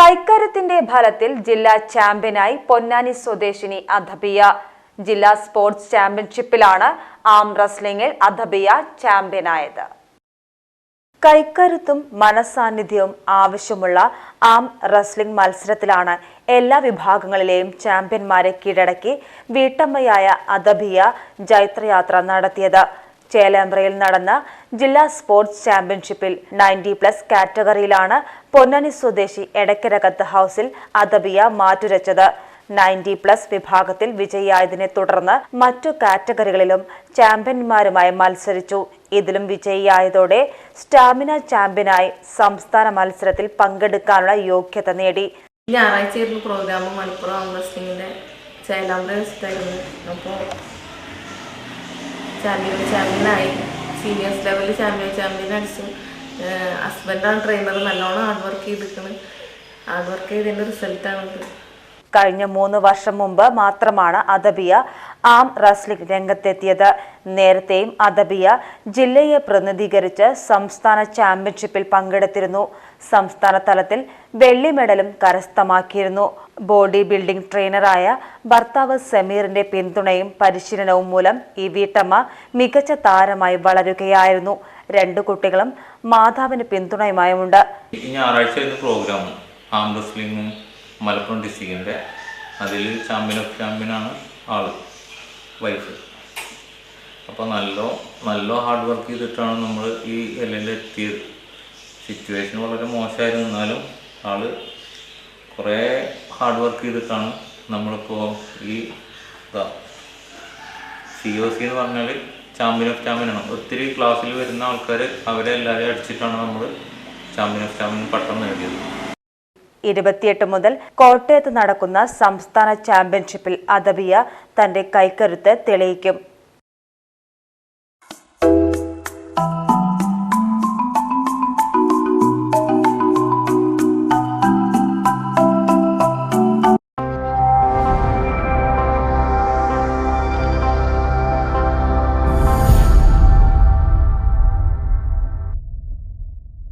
കൈക്കരുത്തിന്റെ ഫലത്തിൽ ജില്ലാ ചാമ്പ്യനായി പൊന്നാനി സ്വദേശിനി അധബിയ ജില്ലാ സ്പോർട്സ് ചാമ്പ്യൻഷിപ്പിലാണ് ആം റസ്ലിംഗിൽ അധബിയ ചാമ്പ്യനായത്. കൈക്കരുത്തും മനസാന്നിധ്യവും ആവശ്യമുള്ള ആം റസ്ലിംഗ് മത്സരത്തിലാണ് എല്ലാ വിഭാഗങ്ങളിലെയും ചാമ്പ്യന്മാരെ കീഴടക്കി വീട്ടമ്മയായ അദബിയ ജൈത്രയാത്ര നടത്തിയത്. ചേലേമ്പ്രയിൽ നടന്ന ജില്ലാ സ്പോർട്സ് ചാമ്പ്യൻഷിപ്പിൽ നയന്റി പ്ലസ് കാറ്റഗറിയിലാണ് പൊന്നാനി സ്വദേശി എടക്കരകത്ത് ഹൌസിൽ അദബിയ മാറ്റുരച്ചത്. നയന്റി പ്ലസ് വിഭാഗത്തിൽ വിജയിയായതിനെ തുടർന്ന് മറ്റു കാറ്റഗറികളിലും ചാമ്പ്യന്മാരുമായി മത്സരിച്ചു. ഇതിലും വിജയിയായതോടെ സ്റ്റാമിന ചാമ്പ്യനായി സംസ്ഥാന മത്സരത്തിൽ പങ്കെടുക്കാനുള്ള യോഗ്യത നേടി. ഞായറാഴ്ച പ്രോഗ്രാം മലപ്പുറം റെസ്ലിങ്ങിന്റെ ചൈലാമ്പ് വെച്ചിട്ടായിരുന്നു. അപ്പോൾ ചാമ്പ്യൻ ചാമ്പ്യനായി സീനിയേഴ്സ് ലെവലിൽ ചാമ്പ്യൻ ചാമ്പ്യൻ അടിച്ചു. ഹസ്ബൻഡാണ് ട്രെയിനർ നല്ലോണം ഹാർഡ് വർക്ക് ചെയ്തിരിക്കുന്നത് ഹാർഡ് വർക്ക് ചെയ്തതിന്റെ റിസൾട്ടാണ് കഴിഞ്ഞ മൂന്ന് വർഷം മുമ്പ് മാത്രമാണ് അദബിയ ആം റസ്ലിംഗ് രംഗത്തെത്തിയത്. നേരത്തെയും അദബിയ ജില്ലയെ പ്രതിനിധീകരിച്ച് സംസ്ഥാന ചാമ്പ്യൻഷിപ്പിൽ പങ്കെടുത്തിരുന്നു. സംസ്ഥാന തലത്തിൽ വെള്ളി മെഡലും കരസ്ഥമാക്കിയിരുന്നു. ബോഡി ബിൽഡിംഗ് ട്രെയിനറായ ഭർത്താവ് സമീറിന്റെ പിന്തുണയും പരിശീലനവും മൂലം ഈ വീട്ടമ്മ മികച്ച താരമായി വളരുകയായിരുന്നു. രണ്ടു കുട്ടികളും മാതാവിന് പിന്തുണയുമായുമുണ്ട്. ഈ ഞായറാഴ്ച പ്രോഗ്രാം. ആം മലപ്പുറം ഡിസ്ട്രിക്റ്റിന്റെ അതിൽ ചാമ്പ്യൻ ഓഫ് ചാമ്പ്യനാണ് ആൾ വൈഫ് അപ്പോൾ നല്ല നല്ല ഹാർഡ് വർക്ക് ചെയ്തിട്ടാണ് നമ്മൾ ഈ എല്ലിൽ എത്തിയത്. സിറ്റുവേഷൻ വളരെ മോശമായിരുന്നു. എന്നാലും ആൾ കുറേ ഹാർഡ് വർക്ക് ചെയ്തിട്ടാണ് നമ്മളിപ്പോൾ ഈ ഇതാ. സി ഒ സി എന്ന് പറഞ്ഞാൽ ചാമ്പ്യൻ ഓഫ് ചാമ്പ്യനാണ് ഒത്തിരി ക്ലാസ്സിൽ വരുന്ന ആൾക്കാർ അവരെ എല്ലാവരെയും അടിച്ചിട്ടാണ് നമ്മൾ ചാമ്പ്യൻ ഓഫ് ചാമ്പ്യൻ പട്ടം നേടിയത്. ഇരുപത്തിയെട്ട് മുതൽ കോട്ടയത്ത് നടക്കുന്ന സംസ്ഥാന ചാമ്പ്യൻഷിപ്പിൽ അദബിയ തന്റെ കൈക്കരുത്ത് തെളിയിക്കും.